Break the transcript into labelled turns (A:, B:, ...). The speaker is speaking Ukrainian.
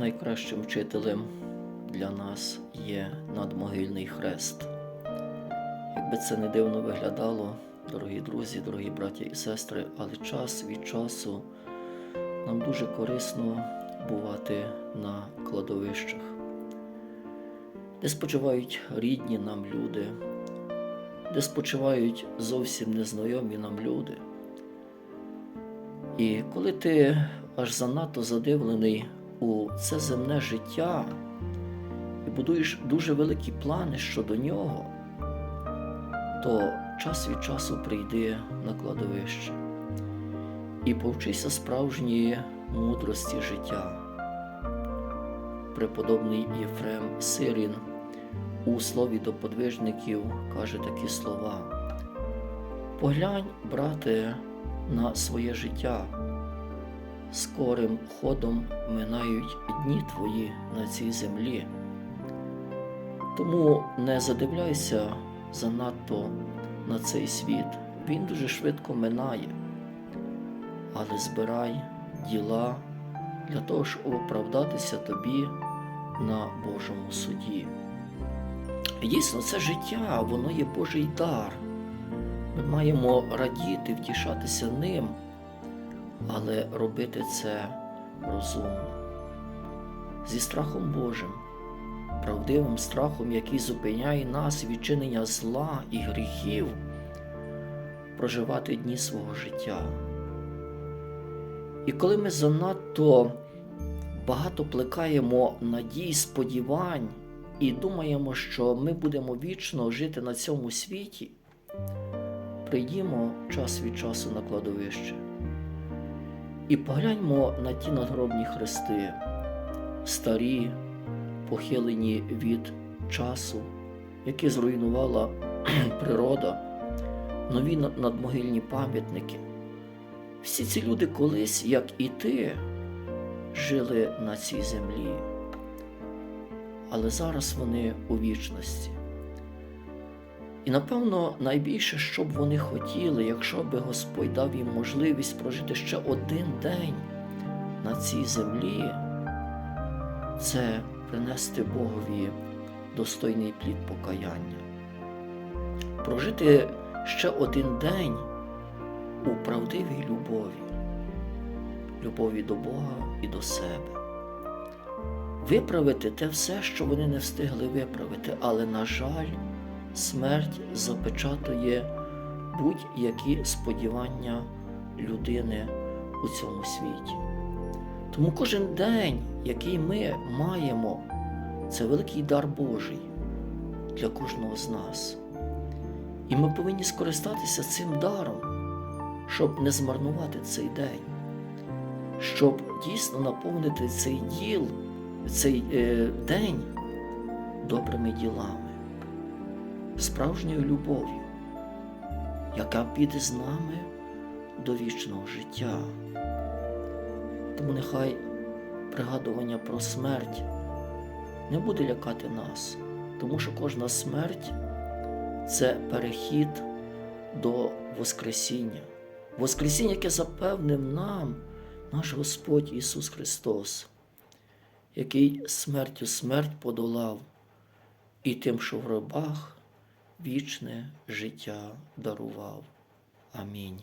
A: найкращим вчителем для нас є надмогильний хрест. Якби це не дивно виглядало, дорогі друзі, дорогі браття і сестри, але час від часу нам дуже корисно бувати на кладовищах, де спочивають рідні нам люди, де спочивають зовсім незнайомі нам люди. І коли ти аж занадто задивлений у це земне життя і будуєш дуже великі плани щодо нього, то час від часу прийди на кладовище і повчися справжньої мудрості життя. Преподобний Єфрем Сирін у слові до подвижників каже такі слова: Поглянь, брате, на своє життя. Скорим ходом минають дні твої на цій землі. Тому не задивляйся занадто на цей світ, він дуже швидко минає, але збирай діла для того, щоб оправдатися тобі на Божому суді. Дійсно, це життя, воно є Божий дар. Ми маємо радіти, втішатися ним, але робити це розумно, зі страхом Божим, правдивим страхом, який зупиняє нас від чинення зла і гріхів, проживати дні свого життя. І коли ми занадто багато плекаємо надій, сподівань і думаємо, що ми будемо вічно жити на цьому світі, прийдімо час від часу на кладовище і погляньмо на ті надгробні хрести, старі, похилені від часу, які зруйнувала природа, нові надмогильні пам'ятники. Всі ці люди колись, як і ти, жили на цій землі, але зараз вони у вічності. І напевно найбільше, що б вони хотіли, якщо би Господь дав їм можливість прожити ще один день на цій землі, це принести Богові достойний плід покаяння, прожити ще один день у правдивій любові, любові до Бога і до себе. Виправити те все, що вони не встигли виправити, але, на жаль, смерть запечатує будь-які сподівання людини у цьому світі. Тому кожен день, який ми маємо, це великий дар Божий для кожного з нас. І ми повинні скористатися цим даром, щоб не змарнувати цей день, щоб дійсно наповнити цей діл, цей е, день добрими ділами справжньою любов'ю, яка піде з нами до вічного життя. Тому нехай пригадування про смерть не буде лякати нас, тому що кожна смерть це перехід до Воскресіння. Воскресіння, яке запевнив нам наш Господь Ісус Христос, який смертю смерть подолав і тим, що в гробах вічне життя дарував. Амінь.